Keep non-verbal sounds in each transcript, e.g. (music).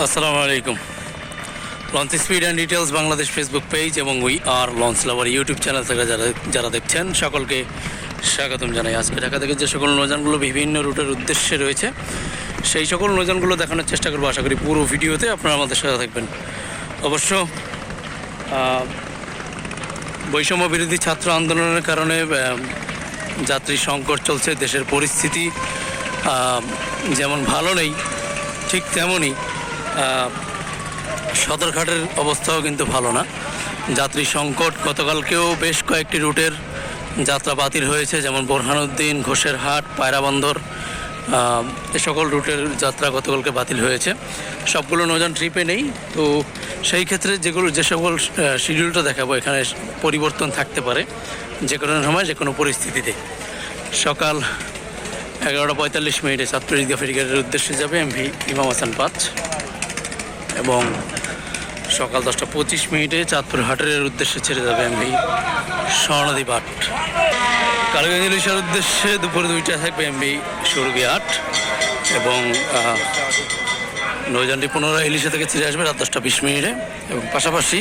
আসসালামু আলাইকুম। Launch speed and details Bangladesh Facebook page এবং we are launch lover YouTube channel থেকে যারা যারা দেখছেন, সকলকে স্বাগতম জানাই। আজকে ঢাকা থেকে যে সকল নৌযানগুলো বিভিন্ন রুটের উদ্দেশ্যে রয়েছে, সেই সকল নৌযানগুলো দেখানোর চেষ্টা করব। আশা করি পুরো ভিডিওতে আপনারা আমাদের সাথে থাকবেন। অবশ্য বৈষম্য বিরোধী ছাত্র আন্দোলনের কারণে যাত্রী সংকট চলছে, দেশের পরিস্থিতি যেমন ভালো নেই, ঠিক তেমনই সদরঘাটের অবস্থাও কিন্তু ভালো না। যাত্রী সংকট গতকালকেও বেশ কয়েকটি রুটের যাত্রা বাতিল হয়েছে যেমন বোরহানুদ্দিন ঘোষেরহাট পায়রাবন্দর আহ, এ সকল রুটের যাত্রা গতকালকে বাতিল হয়েছে। সবগুলো নৌযান ট্রিপে নেই তো সেই ক্ষেত্রে যেগুলো যে সকল শিডিউলটা দেখাবো এখানে পরিবর্তন থাকতে পারে যে কোনো সময় যে কোনো পরিস্থিতিতে। সকাল এগারোটা পঁয়তাল্লিশ মিনিটে ছাত্র ঈদগা ফেরিঘাটের উদ্দেশ্যে যাবে এমভি ইমাম হাসান পাঁচ। এবং সকাল দশটা পঁচিশ মিনিটে চাঁদপুর হাটের উদ্দেশ্যে ছেড়ে যাবে এমভি স্বর্ণদীপ আট কালীগঞ্জ ইলিশার উদ্দেশ্যে দুপুরে দুইটা থাকবে এমভি সুরভি আট এবং নৌযানটি পুনরায় ইলিশা থেকে ছেড়ে আসবে রাত দশটা বিশ মিনিটে এবং পাশাপাশি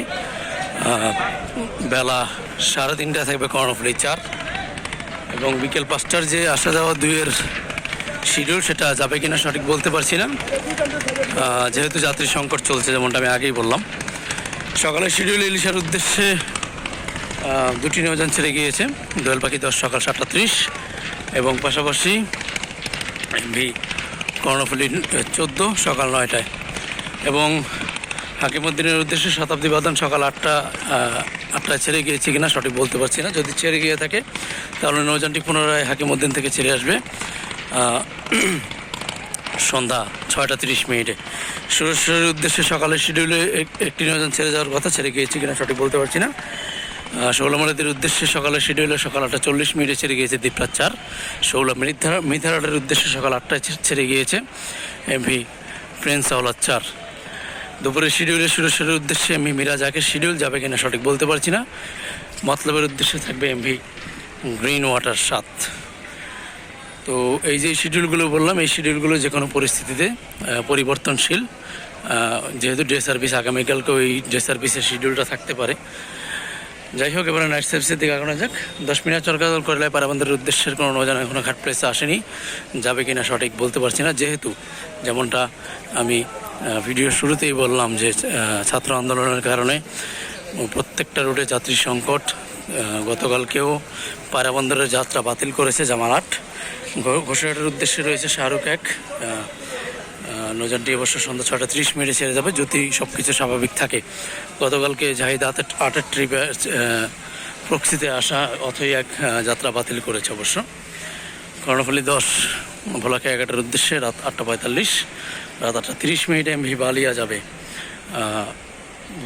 বেলা সাড়ে তিনটায় থাকবে কর্ণফুলি চার এবং বিকেল পাঁচটার যে আসা যাওয়া দুইয়ের শিডিউল, সেটা যাবে কিনা সঠিক বলতে পারছি না। যেহেতু যাত্রী সংকট চলছে, যেমনটা আমি আগেই বললাম। সকালে শিডিউল ইলিশার উদ্দেশ্যে দুটি নৌযান ছেড়ে গিয়েছে। দোয়েল পাখি দশ সকাল সাতটা ত্রিশ। এবং পাশাপাশি ভি কর্ণফুলি চোদ্দ সকাল নয়টায়। এবং হাকিমুদ্দিনের উদ্দেশ্যে শতাব্দী বাদন সকাল আটটা আটটায় ছেড়ে গিয়েছে কিনা সঠিক বলতে পারছি না। যদি ছেড়ে গিয়ে থাকে, তাহলে নৌযানটি পুনরায় হাকিমুদ্দিন থেকে ছেড়ে আসবে। (clears throat) সন্ধ্যা ছয়টা তিরিশ মিনিটে। সুরেশ্বরের উদ্দেশ্যে সকালের শিডিউলে এক- একটি নৌযান ছেড়ে যাওয়ার কথা, ছেড়ে গিয়েছে কিনা সঠিক বলতে পারছি না। ষোলমালাদের উদ্দেশ্যে সকালের শিডিউলে সকাল আটটা চল্লিশ মিনিটে ছেড়ে গিয়েছে দীপরাজ চার। ষোলো মিথিরা মিথিরাটের উদ্দেশ্যে সকাল আটটায় ছেড়ে গিয়েছে এমভি প্রিন্স আওলাদ চার। দুপুরের শিডিউলে সুরেশ্বরের উদ্দেশ্যে এমভি মিরাজ আকের শিডিউল যাবে কিনা সঠিক বলতে পারছি না। মতলবের উদ্দেশ্যে থাকবে এমভি গ্রিন ওয়াটার সাত। তো এই যে শিডিউলগুলো বললাম এই শিডিউলগুলো যে কোনো পরিস্থিতিতে পরিবর্তনশীল যেহেতু ডে সার্ভিস আগামীকালকেও এই ডে সার্ভিসের শিডিউলটা থাকতে পারে। যাই হোক এবারে নাইট সার্ভিসের দিকে আগানো যাক। দশ মিনিট চরকাদল করলে পারাবন্দের উদ্দেশ্যের কোনো নৌযান এখনও ঘাট প্লেসে আসেনি। যাবে কিনা সঠিক বলতে পারছি না। যেহেতু যেমনটা আমি আহ, ভিডিওর শুরুতেই বললাম যে ছাত্র আন্দোলনের কারণে প্রত্যেকটা রুটে যাত্রী সংকট গতকালকেও পায়রাবন্দরের যাত্রা বাতিল করেছে জামালাট ঘো- ঘোষাঘাটের উদ্দেশ্যে রয়েছে শাহরুখ এক। আহ, অবশ্য সন্ধ্যা ছটা ত্রিশ মিনিটে ছেড়ে যাবে। যদি সব কিছু স্বাভাবিক থাকে গতকালকে জাহিদ আটের আটের ট্রিপে প্রক্সিতে আসা অথই এক যাত্রা বাতিল করেছে অবশ্য। কর্ণফুলি দশ ভোলাকে এগারোটার উদ্দেশ্যে রাত আটটা পঁয়তাল্লিশ রাত আটটা তিরিশ মিনিটে এমভি বালিয়া যাবে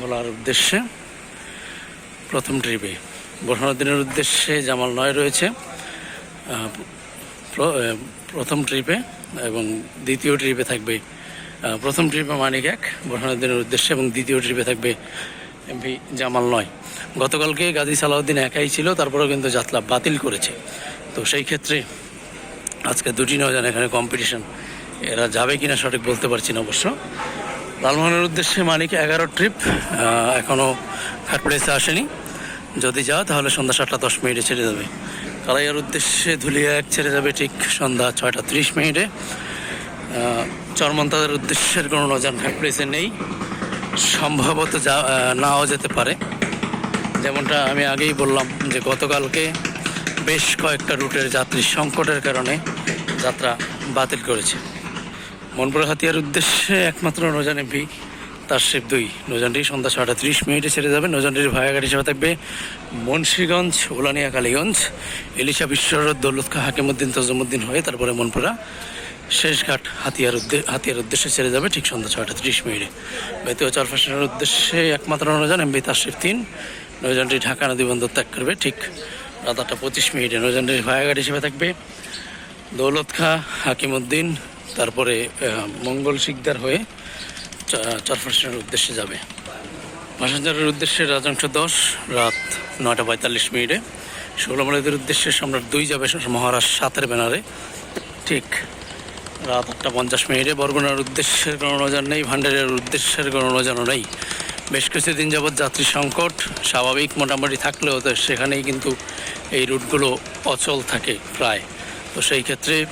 ভোলার উদ্দেশ্যে। প্রথম ট্রিপে। বোরহানুদ্দিনের উদ্দেশ্যে জামাল নয় রয়েছে। প্রথম ট্রিপে এবং দ্বিতীয় ট্রিপে থাকবে প্রথম ট্রিপে মানিক এক, বোরহানুদ্দিনের উদ্দেশ্যে, এবং দ্বিতীয় ট্রিপে থাকবে এমপি জামাল নয়। গতকালকে গাজী সালাউদ্দিন একাই ছিল, তারপরেও কিন্তু যাত্রা বাতিল করেছে। তো সেই ক্ষেত্রে আজকে দুটি নৌযান এখানে কম্পিটিশন এরা যাবে কিনা সঠিক বলতে পারছি না অবশ্য। লালমোহনের উদ্দেশ্যে মানিক এগারো ট্রিপ এখনও ঘাট প্লেসে আসেনি। যদি যাও তাহলে সন্ধ্যা সাতটা দশ মিনিটে ছেড়ে যাবে। কালাইয়ার উদ্দেশ্যে ধুলিয়া এক ছেড়ে যাবে ঠিক সন্ধ্যা ছয়টা ত্রিশ মিনিটে। আহ, চরমন্তাদের উদ্দেশ্যের কোনো নৌযান ঘাট প্লেসে নেই। সম্ভবত যা নাও যেতে পারে। যেমনটা আমি আগেই বললাম যে গতকালকে বেশ কয়েকটা রুটের যাত্রী সংকটের কারণে যাত্রা বাতিল করেছে। মনপুর হাতিয়ার উদ্দেশ্যে একমাত্র নৌজান এমপি তার শিব দুই। নৌজানটি সন্ধ্যা ছটা ত্রিশ মিনিটে ছেড়ে যাবে। নৌজানটির ভায়াঘাট হিসেবে থাকবে মুন্সীগঞ্জ উলানিয়া কালীগঞ্জ, এলিশা বিশ্বরথ দৌলত খা হাকিমুদ্দিন তজমুদ্দিন হয়ে তারপরে মনপুরা, শেষঘাট, হাতিয়ার উদ্দে হাতিয়ার উদ্দেশ্যে ছেড়ে যাবে ঠিক সন্ধ্যা ছয়টা ত্রিশ মিনিটে। বেতীয় চরফাশনের উদ্দেশ্যে একমাত্র নৌজান এমবি তাশরিফ তিন। নৌজানটি ঢাকা নদী বন্দর ত্যাগ করবে ঠিক রাত আটটা পঁচিশ মিনিটে। নৌজানটির ভায়াঘাট হিসেবে থাকবে দৌলত খা হাকিমুদ্দিন তারপরে মঙ্গল শিকদার হয়ে চ- চরফাশনের উদ্দেশ্যে যাবে। ভাষাঞ্চারের উদ্দেশ্যে রাজাংশ দশ, রাত নয়টা পঁয়তাল্লিশ মিনিটে। ষোলমালাদের উদ্দেশ্যে সম্রাট দুই যাবে মহারাজ সাতের ব্যানারে ঠিক রাত আটটা পঞ্চাশ মিনিটে। বরগুনার উদ্দেশ্যের কোনো নজর নেই ভান্ডারের উদ্দেশ্যের কোনো নজরও নেই। বেশ কিছুদিন যাবৎ যাত্রী সংকট, স্বাভাবিক মোটামুটি থাকলেও তো সেখানেই কিন্তু এই রুটগুলো অচল থাকে প্রায়। তো সেই ক্ষেত্রে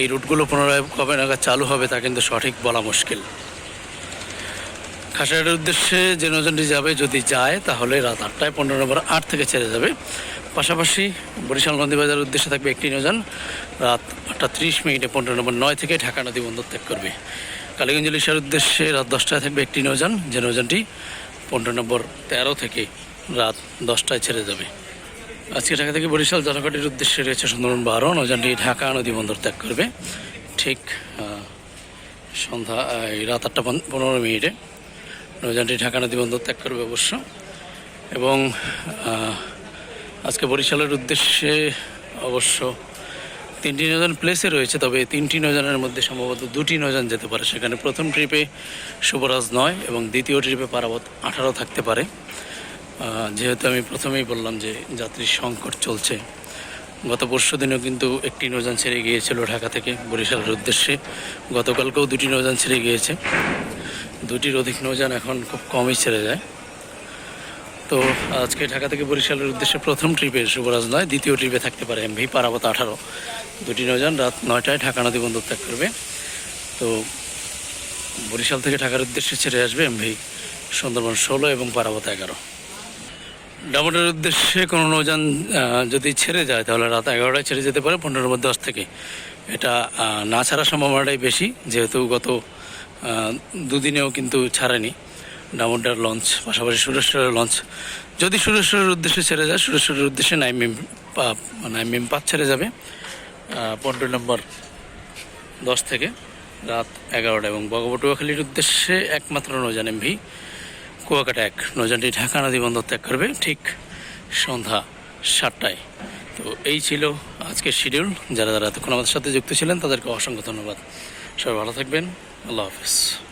এই রুটগুলো পুনরায় কবে নাগাদ চালু হবে তা কিন্তু সঠিক বলা মুশকিল। খাসিয়াটের উদ্দেশ্যে যে নৌযানটি যাবে যদি যায়, তাহলে রাত আটটায় পনেরো নম্বর আট থেকে ছেড়ে যাবে। পাশাপাশি বরিশাল নদীবাজার উদ্দেশ্যে থাকবে একটি নৌযান রাত আটটা ত্রিশ মিনিটে পনেরো নম্বর নয় থেকে ঢাকা নদী বন্দর ত্যাগ করবে। কালীগঞ্জ ইলিশার উদ্দেশ্যে রাত দশটায় থাকবে একটি নৌযান যে নৌযানটি পনেরো নম্বর তেরো থেকে রাত দশটায় ছেড়ে যাবে। আজকে ঢাকা থেকে বরিশাল জনঘাটির উদ্দেশ্যে রয়েছে সুন্দরবন বারো, নৌযানটি ঢাকা নদী বন্দর ত্যাগ করবে। ঠিক সন্ধ্যা রাত আটটা পনেরো মিনিটে নৌযানটি ঢাকা নদী বন্দর ত্যাগ করবে অবশ্য। এবং আজকে বরিশালের উদ্দেশ্যে অবশ্য তিনটি নৌযান প্লেসে রয়েছে, তবে তিনটি নৌযানের মধ্যে সম্ভবত দুটি নৌযান যেতে পারে। সেখানে প্রথম ট্রিপে শুভরাজ নয় এবং দ্বিতীয় ট্রিপে পারাবত আঠারো থাকতে পারে। যেহেতু আমি প্রথমেই বললাম যে যাত্রীর সংকট চলছে, গত পরশু দিনেও কিন্তু একটি নৌযান ছেড়ে গিয়েছিল ঢাকা থেকে বরিশালের উদ্দেশ্যে। গতকালকেও দুটি নৌযান ছেড়ে গিয়েছে। দুটির অধিক নৌযান এখন খুব কমই ছেড়ে যায়। তো আজকে ঢাকা থেকে বরিশালের উদ্দেশ্যে প্রথম ট্রিপে শুভরাজ নয়, দ্বিতীয় ট্রিপে থাকতে পারে এমভি পারাবত আঠারো। দুটি নৌযান রাত নয়টায় ঢাকা নদী বন্দর ত্যাগ করবে। তো বরিশাল থেকে ঢাকার উদ্দেশ্যে ছেড়ে আসবে এমভি সুন্দরবন ষোলো এবং পারাবত এগারো। ডাবরের উদ্দেশ্যে কোনো নৌযান যদি ছেড়ে যায়, তাহলে রাত এগারোটায় ছেড়ে যেতে পারে পনেরো নম্বর দশ থেকে। এটা না ছাড়ার সম্ভাবনাটাই বেশি, যেহেতু গত দুদিনেও কিন্তু ছাড়েনি। ডামোডার লঞ্চ পাশাপাশি সুরেশ্বরের লঞ্চ। যদি সুরেশ্বরের উদ্দেশ্যে ছেড়ে যায়, সুরেশ্বরের উদ্দেশ্যে নাইম মিম পা- নাইম মিম পাঁচ ছেড়ে যাবে। পনেরো নম্বর দশ থেকে রাত এগারোটা এবং বগবটুয়াখালীর উদ্দেশ্যে একমাত্র নৌযান এমভি। কুয়াকাটা এক নৌযানটি ঢাকা নদী বন্দর ত্যাগ করবে ঠিক সন্ধ্যা সাতটায়। তো এই ছিল আজকের শিডিউল। যারা যারা এতক্ষণ আমাদের সাথে যুক্ত ছিলেন, তাদেরকে অসংখ্য ধন্যবাদ। সবাই ভালো থাকবেন। আল্লাহ হাফিজ।